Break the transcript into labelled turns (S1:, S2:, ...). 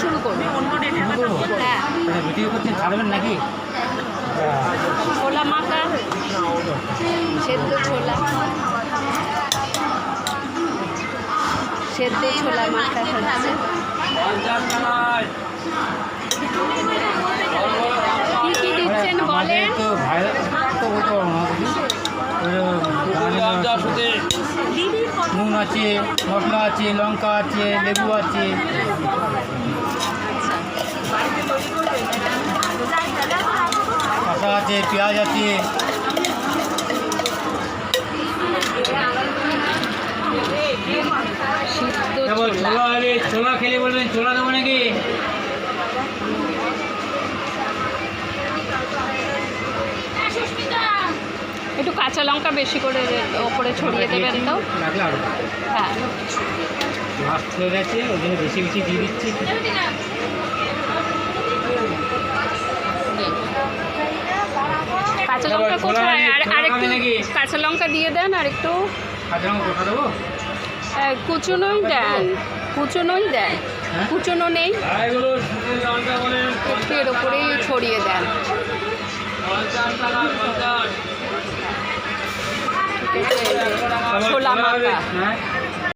S1: শুরু হ্যাঁ।
S2: ভিডিও করছেন ছাড়বেন নাকি?
S1: ছোলা মাখা সেদ্ধ ছোলা। সেদ্ধ ছোলা মাখা হচ্ছে। কি কি দিচ্ছেন বলেন?
S2: নুন আছে মশলা আছে লঙ্কা আছে লেবু আছে। আছে পেঁয়াজ আছে। তারপর
S1: ছোলা
S2: ছোলা হলে ছোলা খেলে বলবেন ছোলা দেবো নাকি?
S1: একটু কাঁচা লঙ্কা বেশি করে ওপরে ছড়িয়ে দেবেন তো। হ্যাঁ।
S2: মাছ চলে গেছে ওই জন্য বেশি বেশি দিয়ে দিচ্ছি।
S1: কাঁচা লঙ্কা কোথায়? আর
S2: ছোলা
S1: আর একটু
S2: খাবে নাকি?
S1: কাঁচা লঙ্কা দিয়ে দেন আর একটু কুচনোই দেন। কুচনোই দেন।
S2: হ্যাঁ?
S1: কুচনো নেই। একটু এর ওপরেই ছড়িয়ে দেন। ছোলা মাখা।
S2: হ্যাঁ?